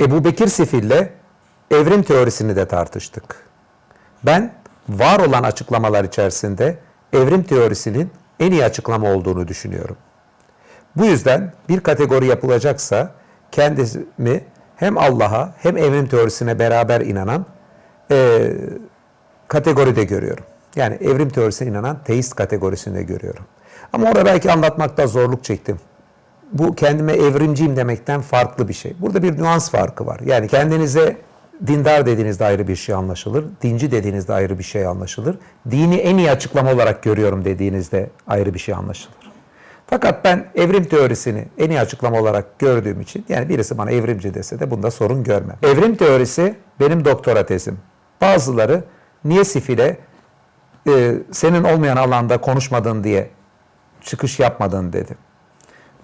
Ebu Bekir Sifil'le evrim teorisini de tartıştık. Ben var olan açıklamalar içerisinde evrim teorisinin en iyi açıklama olduğunu düşünüyorum. Bu yüzden bir kategori yapılacaksa kendimi hem Allah'a hem evrim teorisine beraber inanan eee kategoride görüyorum. Yani evrim teorisine inanan teist kategorisinde görüyorum. Ama orada belki anlatmakta zorluk çektim. Bu kendime evrimciyim demekten farklı bir şey. Burada bir nüans farkı var. Yani kendinize dindar dediğinizde ayrı bir şey anlaşılır. Dinci dediğinizde ayrı bir şey anlaşılır. Dini en iyi açıklama olarak görüyorum dediğinizde ayrı bir şey anlaşılır. Fakat ben evrim teorisini en iyi açıklama olarak gördüğüm için yani birisi bana evrimci dese de bunda sorun görmem. Evrim teorisi benim doktora tezim. Bazıları niye sifile e, senin olmayan alanda konuşmadın diye çıkış yapmadın dedi.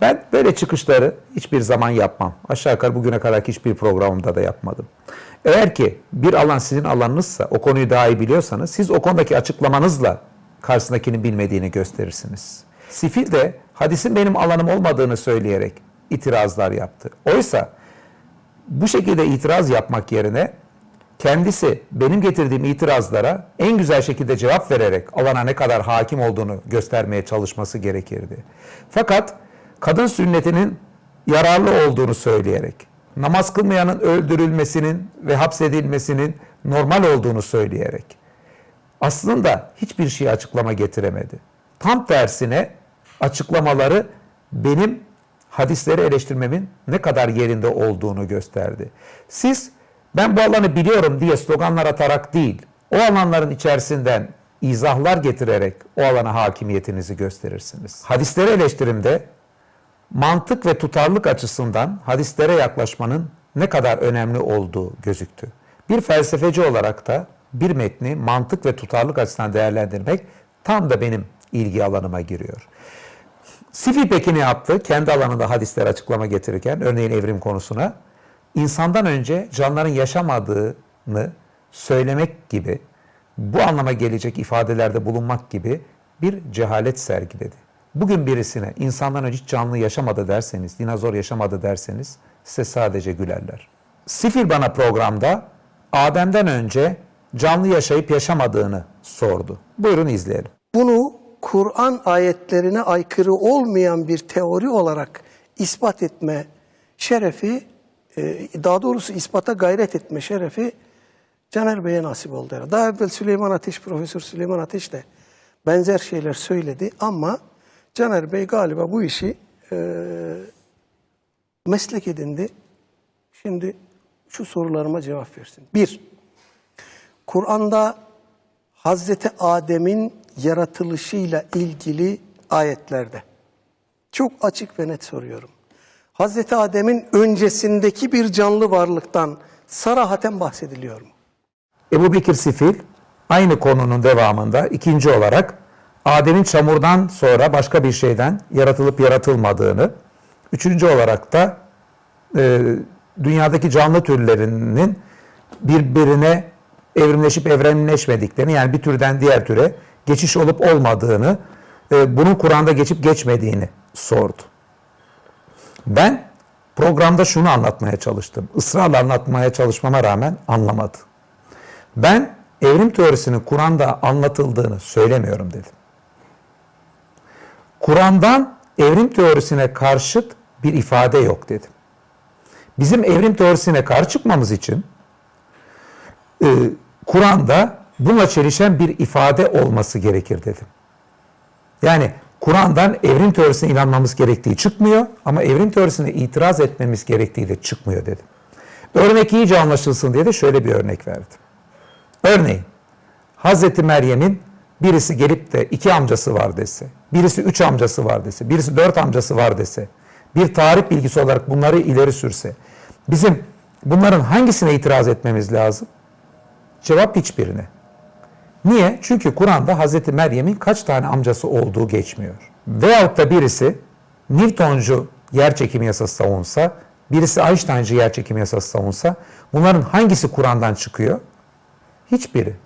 Ben böyle çıkışları hiçbir zaman yapmam. Aşağı yukarı bugüne kadar hiçbir programımda da yapmadım. Eğer ki bir alan sizin alanınızsa, o konuyu daha iyi biliyorsanız siz o konudaki açıklamanızla karşısındakinin bilmediğini gösterirsiniz. Sifil de hadisin benim alanım olmadığını söyleyerek itirazlar yaptı. Oysa bu şekilde itiraz yapmak yerine kendisi benim getirdiğim itirazlara en güzel şekilde cevap vererek alana ne kadar hakim olduğunu göstermeye çalışması gerekirdi. Fakat kadın sünnetinin yararlı olduğunu söyleyerek, namaz kılmayanın öldürülmesinin ve hapsedilmesinin normal olduğunu söyleyerek aslında hiçbir şey açıklama getiremedi. Tam tersine açıklamaları benim hadisleri eleştirmemin ne kadar yerinde olduğunu gösterdi. Siz ben bu alanı biliyorum diye sloganlar atarak değil, o alanların içerisinden izahlar getirerek o alana hakimiyetinizi gösterirsiniz. Hadisleri eleştirimde mantık ve tutarlılık açısından hadislere yaklaşmanın ne kadar önemli olduğu gözüktü. Bir felsefeci olarak da bir metni mantık ve tutarlılık açısından değerlendirmek tam da benim ilgi alanıma giriyor. Sifi peki ne yaptı? Kendi alanında hadisler açıklama getirirken, örneğin evrim konusuna, insandan önce canlıların yaşamadığını söylemek gibi, bu anlama gelecek ifadelerde bulunmak gibi bir cehalet sergiledi. Bugün birisine insandan önce hiç canlı yaşamadı derseniz, dinozor yaşamadı derseniz size sadece gülerler. Sifil bana programda Adem'den önce canlı yaşayıp yaşamadığını sordu. Buyurun izleyelim. Bunu Kur'an ayetlerine aykırı olmayan bir teori olarak ispat etme şerefi, e, daha doğrusu ispata gayret etme şerefi Caner Bey'e nasip oldu. Daha evvel Süleyman Ateş, Profesör Süleyman Ateş de benzer şeyler söyledi ama Caner Bey galiba bu işi e, meslek edindi. Şimdi şu sorularıma cevap versin. Bir, Kur'an'da Hazreti Adem'in yaratılışıyla ilgili ayetlerde çok açık ve net soruyorum. Hazreti Adem'in öncesindeki bir canlı varlıktan sarahaten bahsediliyor mu? Ebu Bekir Sifil aynı konunun devamında ikinci olarak Adem'in çamurdan sonra başka bir şeyden yaratılıp yaratılmadığını, üçüncü olarak da e, dünyadaki canlı türlerinin birbirine evrimleşip evrimleşmediklerini yani bir türden diğer türe geçiş olup olmadığını, e, bunun Kur'an'da geçip geçmediğini sordu. Ben programda şunu anlatmaya çalıştım. Israrla anlatmaya çalışmama rağmen anlamadı. Ben evrim teorisinin Kur'an'da anlatıldığını söylemiyorum dedim. Kur'an'dan evrim teorisine karşıt bir ifade yok dedim. Bizim evrim teorisine karşı çıkmamız için e, Kur'an'da bununla çelişen bir ifade olması gerekir dedim. Yani Kur'an'dan evrim teorisine inanmamız gerektiği çıkmıyor ama evrim teorisine itiraz etmemiz gerektiği de çıkmıyor dedim. Örnek iyice anlaşılsın diye de şöyle bir örnek verdim. Örneğin Hazreti Meryem'in birisi gelip de iki amcası var dese, birisi üç amcası var dese, birisi dört amcası var dese, bir tarih bilgisi olarak bunları ileri sürse, bizim bunların hangisine itiraz etmemiz lazım? Cevap hiçbirine. Niye? Çünkü Kur'an'da Hazreti Meryem'in kaç tane amcası olduğu geçmiyor. Veyahut da birisi Newtoncu yer çekimi yasası savunsa, birisi Einstein'cı yer çekimi yasası savunsa, bunların hangisi Kur'an'dan çıkıyor? Hiçbiri.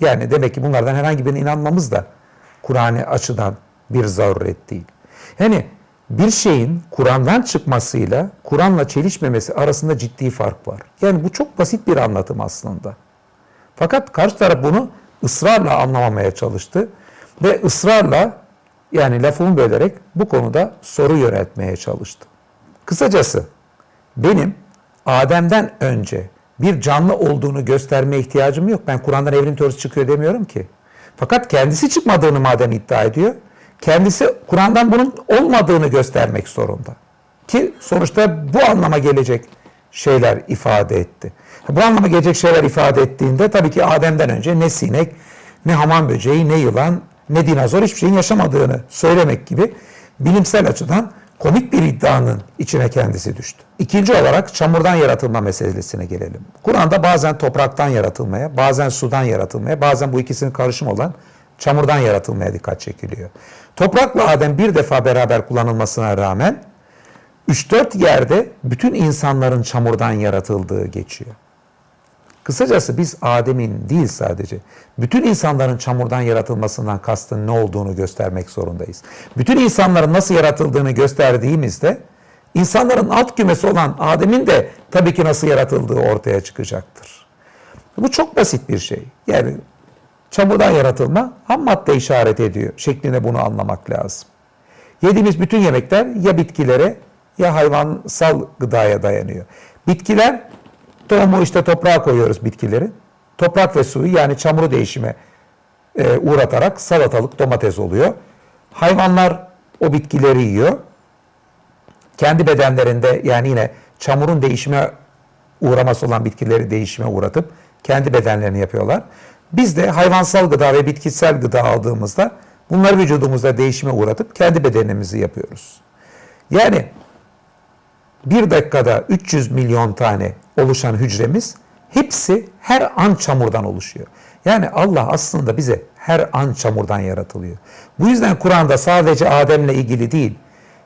Yani demek ki bunlardan herhangi birine inanmamız da Kur'an'ı açıdan bir zaruret değil. Yani bir şeyin Kur'an'dan çıkmasıyla Kur'an'la çelişmemesi arasında ciddi fark var. Yani bu çok basit bir anlatım aslında. Fakat karşı taraf bunu ısrarla anlamamaya çalıştı ve ısrarla yani lafımı bölerek bu konuda soru yöneltmeye çalıştı. Kısacası benim Adem'den önce bir canlı olduğunu göstermeye ihtiyacım yok. Ben Kur'an'dan evrim teorisi çıkıyor demiyorum ki. Fakat kendisi çıkmadığını madem iddia ediyor, kendisi Kur'an'dan bunun olmadığını göstermek zorunda. Ki sonuçta bu anlama gelecek şeyler ifade etti. Bu anlama gelecek şeyler ifade ettiğinde tabii ki Adem'den önce ne sinek, ne hamam böceği, ne yılan, ne dinozor hiçbir şeyin yaşamadığını söylemek gibi bilimsel açıdan komik bir iddianın içine kendisi düştü. İkinci olarak çamurdan yaratılma meselesine gelelim. Kur'an'da bazen topraktan yaratılmaya, bazen sudan yaratılmaya, bazen bu ikisinin karışımı olan çamurdan yaratılmaya dikkat çekiliyor. Toprakla Adem bir defa beraber kullanılmasına rağmen 3-4 yerde bütün insanların çamurdan yaratıldığı geçiyor. Kısacası biz Adem'in değil sadece bütün insanların çamurdan yaratılmasından kastın ne olduğunu göstermek zorundayız. Bütün insanların nasıl yaratıldığını gösterdiğimizde insanların alt kümesi olan Adem'in de tabii ki nasıl yaratıldığı ortaya çıkacaktır. Bu çok basit bir şey. Yani çamurdan yaratılma ham madde işaret ediyor şeklinde bunu anlamak lazım. Yediğimiz bütün yemekler ya bitkilere ya hayvansal gıdaya dayanıyor. Bitkiler tohumu işte toprağa koyuyoruz bitkileri. Toprak ve suyu yani çamuru değişime e, uğratarak salatalık, domates oluyor. Hayvanlar o bitkileri yiyor. Kendi bedenlerinde yani yine çamurun değişime uğraması olan bitkileri değişime uğratıp kendi bedenlerini yapıyorlar. Biz de hayvansal gıda ve bitkisel gıda aldığımızda bunları vücudumuzda değişime uğratıp kendi bedenimizi yapıyoruz. Yani bir dakikada 300 milyon tane oluşan hücremiz hepsi her an çamurdan oluşuyor. Yani Allah aslında bize her an çamurdan yaratılıyor. Bu yüzden Kur'an'da sadece Adem'le ilgili değil,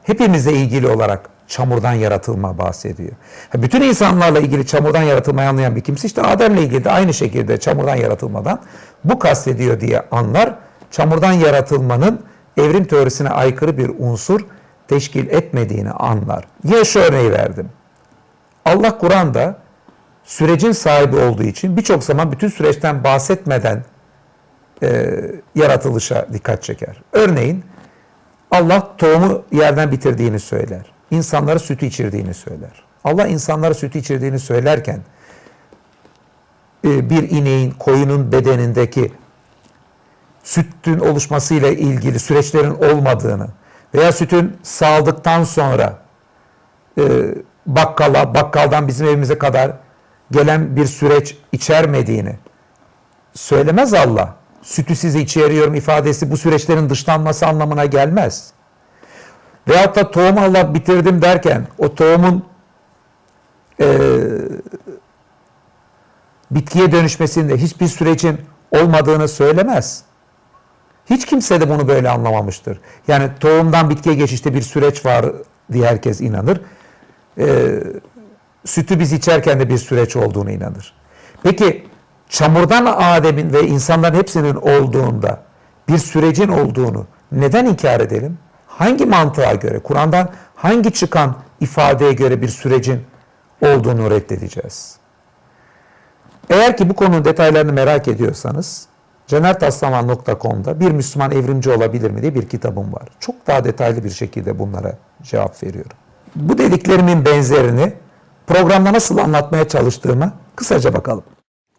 hepimizle ilgili olarak çamurdan yaratılma bahsediyor. Bütün insanlarla ilgili çamurdan yaratılmayı anlayan bir kimse işte Adem'le ilgili de aynı şekilde çamurdan yaratılmadan bu kastediyor diye anlar. Çamurdan yaratılmanın evrim teorisine aykırı bir unsur teşkil etmediğini anlar. Ya şu örneği verdim. Allah Kur'an'da sürecin sahibi olduğu için birçok zaman bütün süreçten bahsetmeden e, yaratılışa dikkat çeker. Örneğin Allah tohumu yerden bitirdiğini söyler. İnsanlara sütü içirdiğini söyler. Allah insanlara sütü içirdiğini söylerken e, bir ineğin, koyunun bedenindeki sütün oluşmasıyla ilgili süreçlerin olmadığını veya sütün sağladıktan sonra e, bakkala, bakkaldan bizim evimize kadar gelen bir süreç içermediğini söylemez Allah. Sütü size içeriyorum ifadesi bu süreçlerin dışlanması anlamına gelmez. Veyahut da tohum Allah bitirdim derken o tohumun e, bitkiye dönüşmesinde hiçbir sürecin olmadığını söylemez. Hiç kimse de bunu böyle anlamamıştır. Yani tohumdan bitkiye geçişte bir süreç var diye herkes inanır. Ee, sütü biz içerken de bir süreç olduğunu inanır. Peki çamurdan Adem'in ve insanların hepsinin olduğunda bir sürecin olduğunu neden inkar edelim? Hangi mantığa göre, Kur'an'dan hangi çıkan ifadeye göre bir sürecin olduğunu reddedeceğiz? Eğer ki bu konunun detaylarını merak ediyorsanız canertaslaman.com'da bir Müslüman evrimci olabilir mi diye bir kitabım var. Çok daha detaylı bir şekilde bunlara cevap veriyorum. Bu dediklerimin benzerini programda nasıl anlatmaya çalıştığımı kısaca bakalım.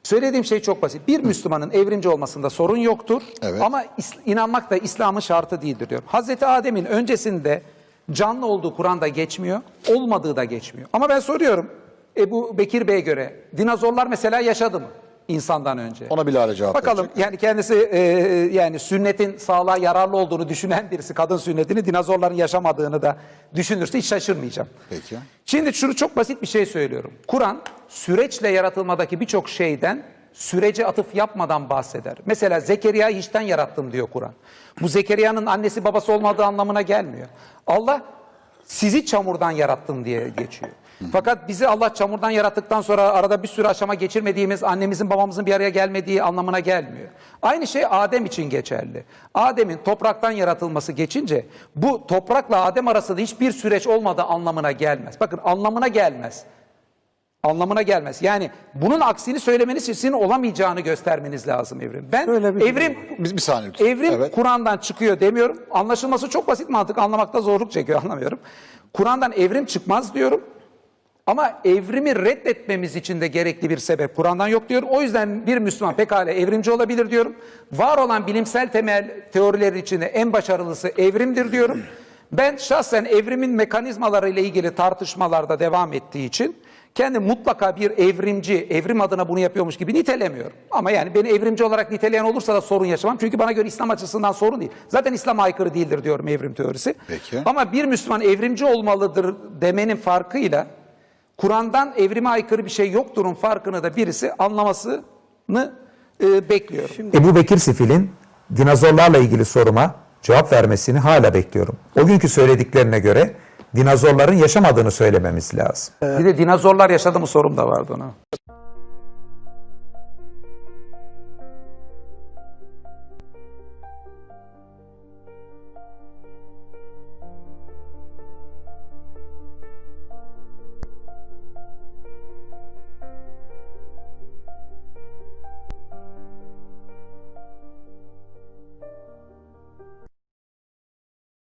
Söylediğim şey çok basit. Bir Müslümanın evrimci olmasında sorun yoktur. Evet. Ama inanmak da İslam'ın şartı değildir diyor. Hazreti Adem'in öncesinde canlı olduğu Kur'an'da geçmiyor, olmadığı da geçmiyor. Ama ben soruyorum Ebu Bekir Bey'e göre dinozorlar mesela yaşadı mı insandan önce? Ona Bilal'e cevap Bakalım verecek. yani kendisi e, yani sünnetin sağlığa yararlı olduğunu düşünen birisi kadın sünnetini dinozorların yaşamadığını da düşünürse hiç şaşırmayacağım. Peki. Şimdi şunu çok basit bir şey söylüyorum. Kur'an süreçle yaratılmadaki birçok şeyden sürece atıf yapmadan bahseder. Mesela Zekeriya'yı hiçten yarattım diyor Kur'an. Bu Zekeriya'nın annesi babası olmadığı anlamına gelmiyor. Allah sizi çamurdan yarattım diye geçiyor. Fakat bizi Allah çamurdan yarattıktan sonra arada bir sürü aşama geçirmediğimiz, annemizin babamızın bir araya gelmediği anlamına gelmiyor. Aynı şey Adem için geçerli. Adem'in topraktan yaratılması geçince bu toprakla Adem arasında hiçbir süreç olmadığı anlamına gelmez. Bakın anlamına gelmez. Anlamına gelmez. Yani bunun aksini söylemeniz sizin olamayacağını göstermeniz lazım evrim. Ben bir evrim Biz bir saniye lütfen. Evrim Evet. Kur'an'dan çıkıyor demiyorum. Anlaşılması çok basit mantık. Anlamakta zorluk çekiyor anlamıyorum. Kur'an'dan evrim çıkmaz diyorum. Ama evrimi reddetmemiz için de gerekli bir sebep Kur'an'dan yok diyorum. O yüzden bir Müslüman pekala evrimci olabilir diyorum. Var olan bilimsel temel teorileri içinde en başarılısı evrimdir diyorum. Ben şahsen evrimin mekanizmaları ile ilgili tartışmalarda devam ettiği için kendi mutlaka bir evrimci, evrim adına bunu yapıyormuş gibi nitelemiyorum. Ama yani beni evrimci olarak niteleyen olursa da sorun yaşamam. Çünkü bana göre İslam açısından sorun değil. Zaten İslam'a aykırı değildir diyorum evrim teorisi. Peki. Ama bir Müslüman evrimci olmalıdır demenin farkıyla Kur'an'dan evrime aykırı bir şey yokturun farkını da birisi anlamasını e, bekliyorum. Ebu Bekir Sifil'in dinozorlarla ilgili soruma cevap vermesini hala bekliyorum. O günkü söylediklerine göre dinozorların yaşamadığını söylememiz lazım. Bir de dinozorlar yaşadı mı sorum da vardı ona.